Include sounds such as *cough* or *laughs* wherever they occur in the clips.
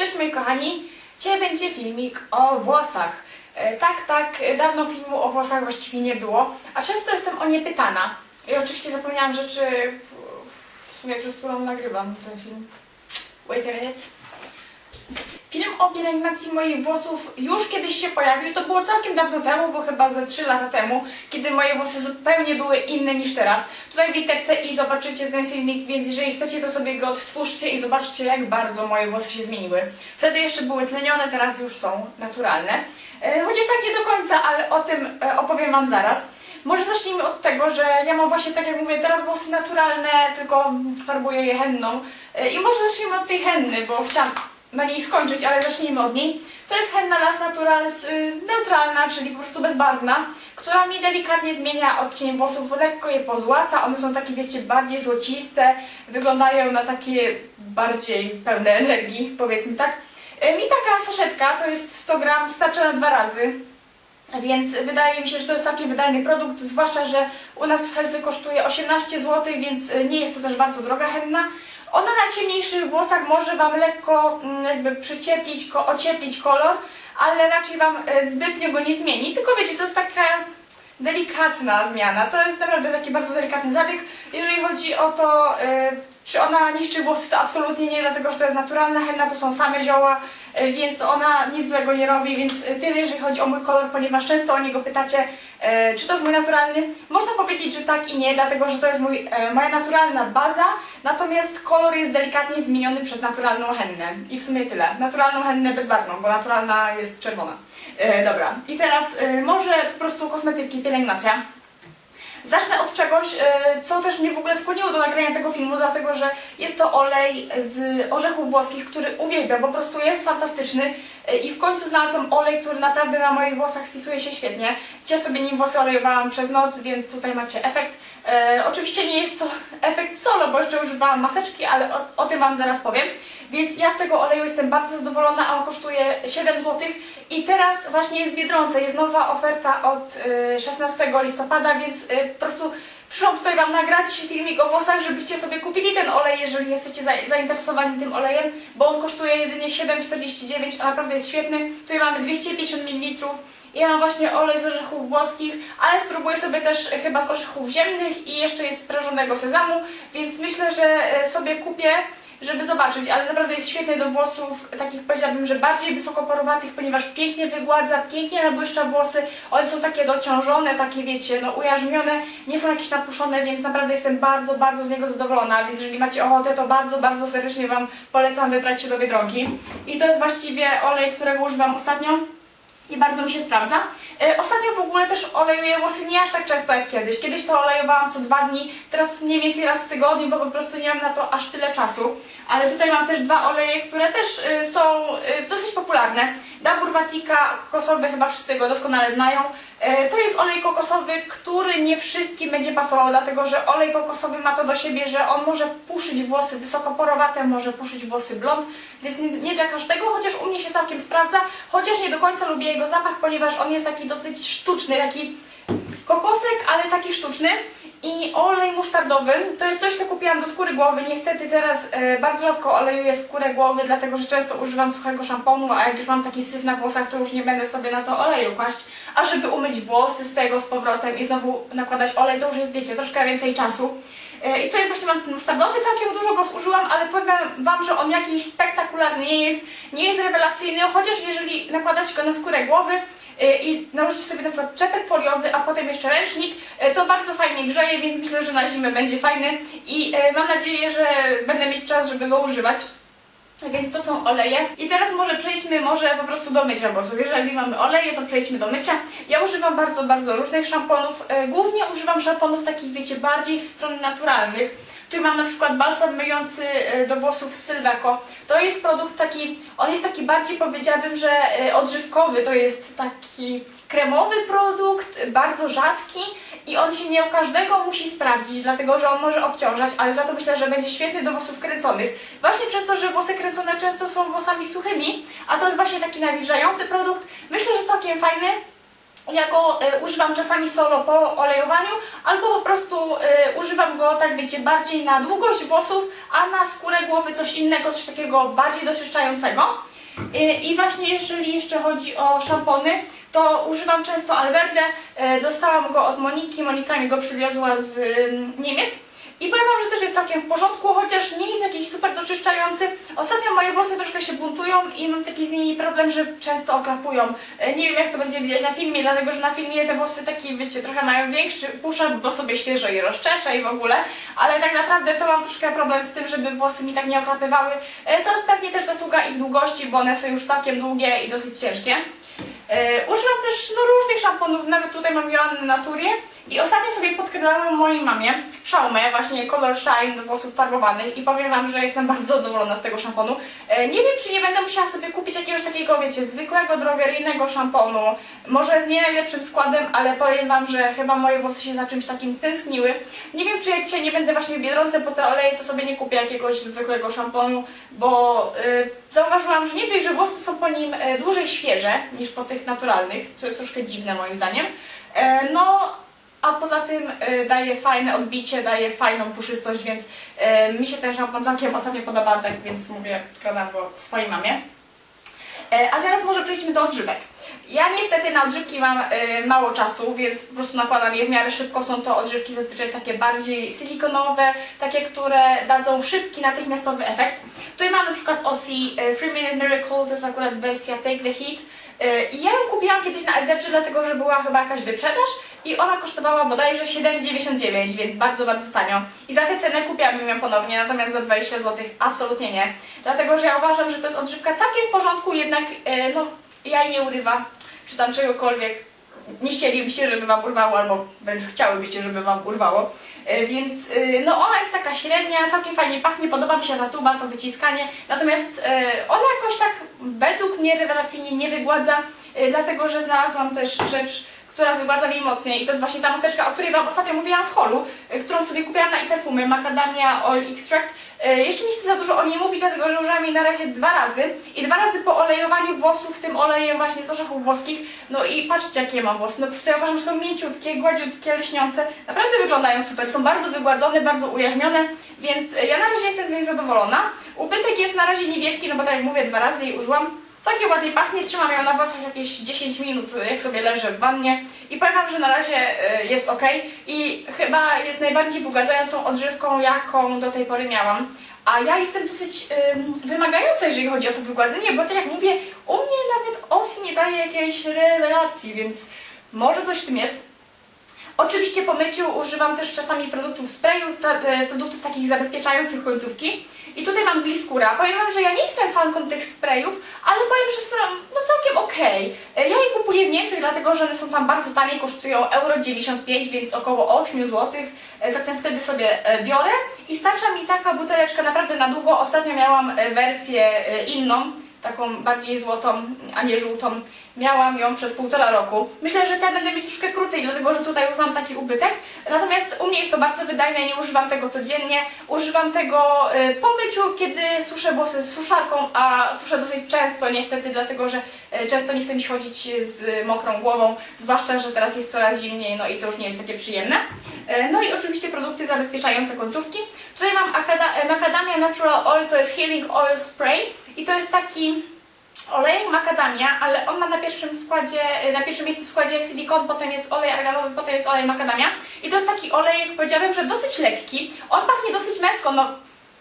Cześć moi kochani, dzisiaj będzie filmik o włosach. E, Tak, tak, dawno filmu o włosach właściwie nie było, a często jestem o nie pytana. I oczywiście zapomniałam rzeczy, w sumie przez którą nagrywam ten film. Wait a minute. O pielęgnacji moich włosów już kiedyś się pojawił, to było całkiem dawno temu, bo chyba ze 3 lata temu, kiedy moje włosy zupełnie były inne niż teraz. Tutaj w literce i zobaczycie ten filmik, więc jeżeli chcecie to sobie go odtwórzcie i zobaczcie jak bardzo moje włosy się zmieniły. Wtedy jeszcze były tlenione, teraz już są naturalne. E, Chociaż tak nie do końca, ale o tym e, opowiem Wam zaraz. Może zacznijmy od tego, że ja mam właśnie, tak jak mówię, teraz włosy naturalne, tylko farbuję je henną. E, I może zacznijmy od tej henny, bo chciałam na niej skończyć, ale zacznijmy od niej. To jest henna Las Naturals y, neutralna, czyli po prostu bezbarwna, która mi delikatnie zmienia odcień włosów, lekko je pozłaca. One są takie, wiecie, bardziej złociste, wyglądają na takie bardziej pełne energii, powiedzmy tak. Y, Mi taka saszetka, to jest 100 gram, starcza na dwa razy. Więc wydaje mi się, że to jest całkiem wydajny produkt, zwłaszcza, że u nas w Helfy kosztuje 18 zł, więc y, nie jest to też bardzo droga henna. Ona na ciemniejszych włosach może Wam lekko mm, jakby przycieplić, ocieplić kolor, ale raczej Wam e, zbytnio go nie zmieni. Tylko wiecie, to jest taka delikatna zmiana. To jest naprawdę taki bardzo delikatny zabieg. Jeżeli chodzi o to, e, czy ona niszczy włosy, to absolutnie nie, dlatego że to jest naturalna henna, to są same zioła, więc ona nic złego nie robi, więc e, tyle jeżeli chodzi o mój kolor, ponieważ często o niego pytacie, e, czy to jest mój naturalny. Można powiedzieć, że tak i nie, dlatego że to jest mój, e, moja naturalna baza, natomiast kolor jest delikatnie zmieniony przez naturalną hennę. I w sumie tyle. Naturalną hennę bezbarwną, bo naturalna jest czerwona. E, dobra, i teraz e, może po prostu kosmetyki, pielęgnacja. Zacznę od czegoś, e, co też mnie w ogóle skłoniło do nagrania tego filmu, dlatego że jest to olej z orzechów włoskich, który uwielbiam, po prostu jest fantastyczny E, i w końcu znalazłam olej, który naprawdę na moich włosach spisuje się świetnie. Dzisiaj sobie nim włosy olejowałam przez noc, więc tutaj macie efekt. E, oczywiście nie jest to efekt solo, bo jeszcze używałam maseczki, ale o, o tym Wam zaraz powiem. Więc ja z tego oleju jestem bardzo zadowolona, a on kosztuje 7 zł. I teraz właśnie jest w Biedronce, jest nowa oferta od y, 16 listopada, więc y, po prostu przyszłam tutaj Wam nagrać filmik o włosach, żebyście sobie kupili ten olej, jeżeli jesteście za, zainteresowani tym olejem, bo on kosztuje jedynie 7,49, a naprawdę jest świetny. Tutaj mamy 250 ml. Ja mam właśnie olej z orzechów włoskich, ale spróbuję sobie też chyba z orzechów ziemnych i jeszcze jest prażonego sezamu, więc myślę, że e, sobie kupię żeby zobaczyć, ale naprawdę jest świetny do włosów, takich powiedziałabym, że bardziej wysokoporowatych, ponieważ pięknie wygładza, pięknie nabłyszcza włosy, one są takie dociążone, takie wiecie, no ujarzmione, nie są jakieś napuszone, więc naprawdę jestem bardzo, bardzo z niego zadowolona, więc jeżeli macie ochotę, to bardzo, bardzo serdecznie Wam polecam wybrać się do Biedronki. I to jest właściwie olej, którego używam ostatnio i bardzo mi się sprawdza. E, Ostatnio ogóle też olejuję włosy nie aż tak często jak kiedyś. Kiedyś to olejowałam co dwa dni, teraz mniej więcej raz w tygodniu, bo po prostu nie mam na to aż tyle czasu. Ale tutaj mam też dwa oleje, które też y, są y, dosyć popularne. Dabur Vatika kokosowy, chyba wszyscy go doskonale znają. E, To jest olej kokosowy, który nie wszystkim będzie pasował, dlatego że olej kokosowy ma to do siebie, że on może puszyć włosy wysokoporowate, może puszyć włosy blond, więc nie dla każdego, chociaż u mnie się całkiem sprawdza, chociaż nie do końca lubię jego zapach, ponieważ on jest taki dosyć sztuczny, taki kokosek, ale taki sztuczny. I olej musztardowy to jest coś, co kupiłam do skóry głowy. Niestety teraz e, bardzo rzadko olejuję skórę głowy, dlatego że często używam suchego szamponu, a jak już mam taki syf na włosach, to już nie będę sobie na to oleju kłaść. A żeby umyć włosy z tego z powrotem i znowu nakładać olej, to już jest, wiecie, troszkę więcej czasu. E, I tutaj właśnie mam ten musztardowy, całkiem dużo go zużyłam, ale powiem Wam, że on jakiś spektakularny nie jest, nie jest rewelacyjny, chociaż jeżeli nakładacie go na skórę głowy, i nałożycie sobie na przykład czepek foliowy, a potem jeszcze ręcznik, y, to bardzo fajnie grzeje, więc myślę, że na zimę będzie fajny i y, mam nadzieję, że będę mieć czas, żeby go używać. Więc to są oleje. I teraz może przejdźmy może po prostu do mycia włosów. Jeżeli mamy oleje, to przejdźmy do mycia. Ja używam bardzo, bardzo różnych szamponów. E, Głównie używam szamponów takich, wiecie, bardziej w stronę naturalnych. Tu mam na przykład balsam myjący e, do włosów z Sylveco. To jest produkt taki, on jest taki bardziej powiedziałabym, że e, odżywkowy. To jest taki kremowy produkt, bardzo rzadki i on się nie u każdego musi sprawdzić, dlatego że on może obciążać, ale za to myślę, że będzie świetny do włosów kręconych. Właśnie przez to, że włosy kręcone często są włosami suchymi, a to jest właśnie taki nawilżający produkt. Myślę, że całkiem fajny. Ja go e, używam czasami solo po olejowaniu, albo po prostu e, używam go, tak wiecie, bardziej na długość włosów, a na skórę głowy coś innego, coś takiego bardziej doczyszczającego. E, I właśnie jeżeli jeszcze chodzi o szampony, to używam często Alverde. Dostałam go od Moniki, Monika mi go przywiozła z ym, Niemiec. I powiem Wam, że też jest całkiem w porządku, chociaż nie jest jakiś super doczyszczający. Ostatnio moje włosy troszkę się buntują i mam taki z nimi problem, że często oklapują. E, Nie wiem jak to będzie widać na filmie, dlatego że na filmie te włosy taki, wiecie, trochę mają większy puszek, bo sobie świeżo je rozczeszę i w ogóle. Ale tak naprawdę to mam troszkę problem z tym, żeby włosy mi tak nie oklapywały. E, To jest pewnie też zasługa ich długości, bo one są już całkiem długie i dosyć ciężkie. E, używam też no, różnych szamponów, nawet tutaj mam Joannę Naturie i ostatnio sobie podkradałam mojej mamie Xiaomę, właśnie Color Shine do włosów farbowanych i powiem Wam, że jestem bardzo zadowolona z tego szamponu. E, nie wiem, czy nie będę musiała sobie kupić jakiegoś takiego, wiecie, zwykłego, drogeryjnego szamponu, może z nie najlepszym składem, ale powiem Wam, że chyba moje włosy się za czymś takim stęskniły. Nie wiem, czy jak dzisiaj nie będę właśnie w Biedronce po te oleje, to sobie nie kupię jakiegoś zwykłego szamponu, bo y, zauważyłam, że nie dość, że włosy są po nim e, dłużej świeże niż po tych naturalnych, co jest troszkę dziwne moim zdaniem. No, a poza tym e, daje fajne odbicie, daje fajną puszystość, więc e, mi się ten szampon całkiem ostatnio podoba, tak więc mówię, podkradam go swojej mamie. E, A teraz może przejdźmy do odżywek. Ja niestety na odżywki mam e, mało czasu, więc po prostu nakładam je w miarę szybko. Są to odżywki zazwyczaj takie bardziej silikonowe, takie, które dadzą szybki, natychmiastowy efekt. Tutaj mam na przykład Ossi e, 3 Minute Miracle, to jest akurat wersja Take the Heat. I ja ją kupiłam kiedyś na Ezeprzy, dlatego że była chyba jakaś wyprzedaż i ona kosztowała bodajże 7,99, więc bardzo, bardzo tanio. I za tę cenę kupiłabym ją ponownie, natomiast za 20 zł absolutnie nie. Dlatego, że ja uważam, że to jest odżywka całkiem w porządku, jednak e, no, jaj nie urywa, czy tam czegokolwiek. Nie chcielibyście, żeby Wam urwało, albo wręcz chciałybyście, żeby Wam urwało. E, Więc e, no ona jest taka średnia, całkiem fajnie pachnie, podoba mi się ta tuba, to wyciskanie. Natomiast ona jakoś tak według mnie rewelacyjnie nie wygładza, dlatego że znalazłam też rzecz, która wygładza mi mocniej i to jest właśnie ta maseczka, o której Wam ostatnio mówiłam w holu, y, którą sobie kupiłam na iPerfumy, Macadamia Oil Extract. Y, Jeszcze nie chcę za dużo o niej mówić, dlatego że użyłam jej na razie dwa razy i dwa razy po olejowaniu włosów tym olejem właśnie z orzechów włoskich. No i patrzcie jakie mam włosy, no po prostu ja uważam, że są mięciutkie, gładziutkie, lśniące, naprawdę wyglądają super, są bardzo wygładzone, bardzo ujarzmione, więc y, ja na razie jestem z niej zadowolona. Ubytek jest na razie niewielki, no bo tak jak mówię, dwa razy jej użyłam. Całkiem ładnie pachnie, trzymam ją na włosach jakieś 10 minut, jak sobie leżę w wannie i powiem Wam, że na razie y, jest ok i chyba jest najbardziej wygładzającą odżywką, jaką do tej pory miałam. A ja jestem dosyć ym, wymagająca, jeżeli chodzi o to wygładzenie, bo tak jak mówię, u mnie nawet os nie daje jakiejś rewelacji, więc może coś w tym jest. Oczywiście po myciu używam też czasami produktów sprayu, pra- e, produktów takich zabezpieczających końcówki. I tutaj mam Bliskura. Powiem Wam, że ja nie jestem fanką tych sprayów, ale powiem, że są no całkiem okej. E, Ja je kupuję w Niemczech, dlatego że one są tam bardzo tanie, kosztują euro 95, więc około 8 zł. E, Zatem wtedy sobie biorę i starcza mi taka buteleczka naprawdę na długo. Ostatnio miałam wersję inną, taką bardziej złotą, a nie żółtą. Miałam ją przez półtora roku. Myślę, że te będę mieć troszkę krócej, dlatego że tutaj już mam taki ubytek. Natomiast u mnie jest to bardzo wydajne, nie używam tego codziennie. Używam tego y, po myciu, kiedy suszę włosy suszarką, a suszę dosyć często niestety, dlatego że y, często nie chcę mi chodzić z mokrą głową, zwłaszcza, że teraz jest coraz zimniej, no i to już nie jest takie przyjemne. Y, No i oczywiście produkty zabezpieczające końcówki. Tutaj mam Akada- Macadamia Natural Oil, to jest Healing Oil Spray i to jest taki olejek macadamia, ale on ma na pierwszym składzie, na pierwszym miejscu w składzie silikon, potem jest olej arganowy, potem jest olej macadamia. I to jest taki olej, powiedziałabym, że dosyć lekki. On pachnie dosyć męsko, no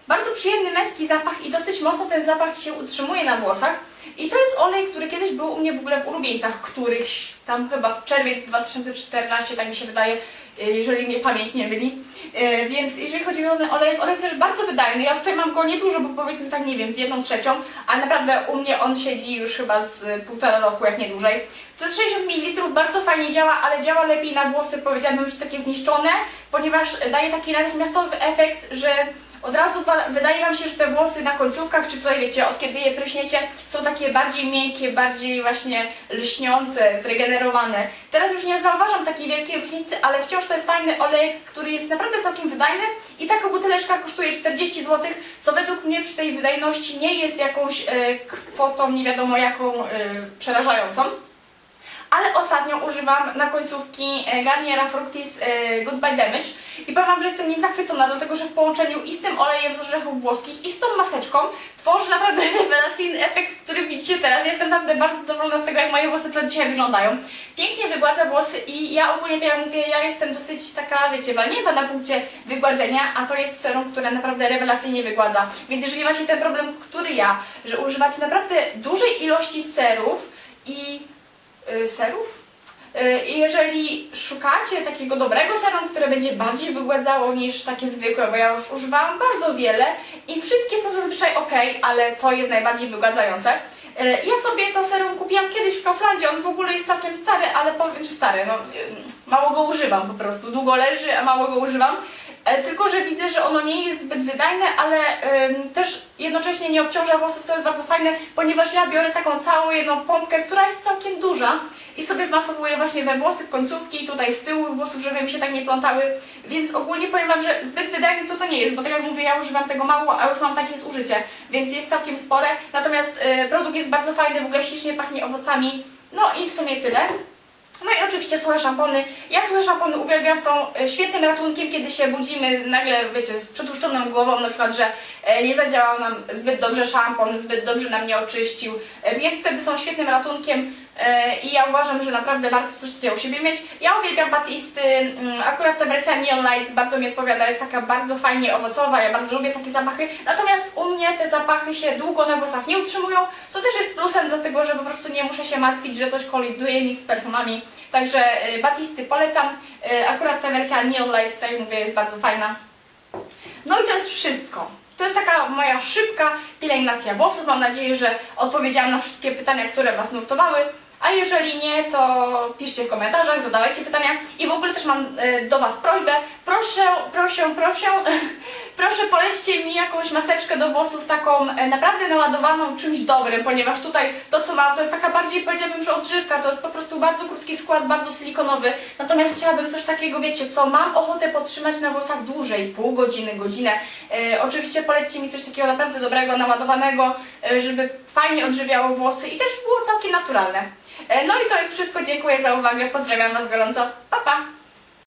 bardzo przyjemny męski zapach i dosyć mocno ten zapach się utrzymuje na włosach. I to jest olej, który kiedyś był u mnie w ogóle w ulubieńcach, którychś tam chyba w czerwiec 2014, tak mi się wydaje, y, jeżeli mnie pamięć nie myli. Y, Więc jeżeli chodzi o ten olej, on jest też bardzo wydajny. Ja już tutaj mam go niedużo, bo powiedzmy tak, nie wiem, z jedną trzecią, a naprawdę u mnie on siedzi już chyba z półtora roku, jak nie dłużej. To jest 60 ml, bardzo fajnie działa, ale działa lepiej na włosy, powiedziałabym, już takie zniszczone, ponieważ daje taki natychmiastowy efekt, że od razu wydaje Wam się, że te włosy na końcówkach, czy tutaj wiecie, od kiedy je pryśniecie, są takie bardziej miękkie, bardziej właśnie lśniące, zregenerowane. Teraz już nie zauważam takiej wielkiej różnicy, ale wciąż to jest fajny olejek, który jest naprawdę całkiem wydajny i taka buteleczka kosztuje 40 zł, co według mnie przy tej wydajności nie jest jakąś e, kwotą nie wiadomo jaką e, przerażającą. Ale ostatnio używam na końcówki e, Garniera Fructis e, Goodbye Damage i powiem Wam, że jestem nim zachwycona, dlatego że w połączeniu i z tym olejem z orzechów włoskich i z tą maseczką tworzy naprawdę *laughs* rewelacyjny efekt, który widzicie teraz. Ja jestem naprawdę bardzo zadowolona z tego, jak moje włosy przed dzisiaj wyglądają. Pięknie wygładza włosy i ja ogólnie to ja mówię, ja jestem dosyć taka, wiecie, walnięta na punkcie wygładzenia, a to jest serum, które naprawdę rewelacyjnie wygładza. Więc jeżeli macie ten problem, który ja, że używacie naprawdę dużej ilości serów i serów? Y, I jeżeli szukacie takiego dobrego serum, które będzie bardziej wygładzało niż takie zwykłe, bo ja już używałam bardzo wiele i wszystkie są zazwyczaj ok, ale to jest najbardziej wygładzające. Y, Ja sobie to serum kupiłam kiedyś w Kauflandzie, on w ogóle jest całkiem stary, ale powiem, czy stary, no y, mało go używam po prostu, długo leży, a mało go używam. E, Tylko, że widzę, że ono nie jest zbyt wydajne, ale też jednocześnie nie obciąża włosów, co jest bardzo fajne, ponieważ ja biorę taką całą jedną pompkę, która jest całkiem duża i sobie wmasowuję właśnie we włosy, końcówki, tutaj z tyłu włosów, żeby mi się tak nie plątały, więc ogólnie powiem Wam, że zbyt wydajne to to nie jest, bo tak jak mówię, ja używam tego mało, a już mam takie zużycie, więc jest całkiem spore, natomiast y, produkt jest bardzo fajny, w ogóle ślicznie pachnie owocami, no i w sumie tyle. No i oczywiście suche szampony. Ja suche szampony uwielbiam, są e, świetnym ratunkiem, kiedy się budzimy nagle, wiecie, z przetłuszczoną głową, na przykład, że e, nie zadziałał nam zbyt dobrze szampon, zbyt dobrze nam nie oczyścił, e, więc wtedy są świetnym ratunkiem i ja uważam, że naprawdę warto coś takiego u siebie mieć. Ja uwielbiam Batisty, mm, akurat ta wersja Neon Lights bardzo mi odpowiada, jest taka bardzo fajnie owocowa, ja bardzo lubię takie zapachy, natomiast u mnie te zapachy się długo na włosach nie utrzymują, co też jest plusem, dlatego że po prostu nie muszę się martwić, że coś koliduje mi z perfumami. Także y, Batisty polecam. Y, akurat ta wersja Neon Lights, tak jak mówię, jest bardzo fajna. No i to jest wszystko. To jest taka moja szybka pielęgnacja włosów. Mam nadzieję, że odpowiedziałam na wszystkie pytania, które Was nurtowały. A jeżeli nie, to piszcie w komentarzach, zadawajcie pytania. I w ogóle też mam y, do Was prośbę. Proszę, proszę, proszę, *laughs* proszę polećcie mi jakąś maseczkę do włosów taką e, naprawdę naładowaną czymś dobrym, ponieważ tutaj to co mam to jest taka bardziej powiedziałabym, że odżywka, to jest po prostu bardzo krótki skład, bardzo silikonowy. Natomiast chciałabym coś takiego, wiecie co, mam ochotę podtrzymać na włosach dłużej, pół godziny, godzinę. E, oczywiście polećcie mi coś takiego naprawdę dobrego, naładowanego, e, żeby fajnie odżywiało włosy i też było całkiem naturalne. E, no i to jest wszystko, dziękuję za uwagę, pozdrawiam Was gorąco, pa pa!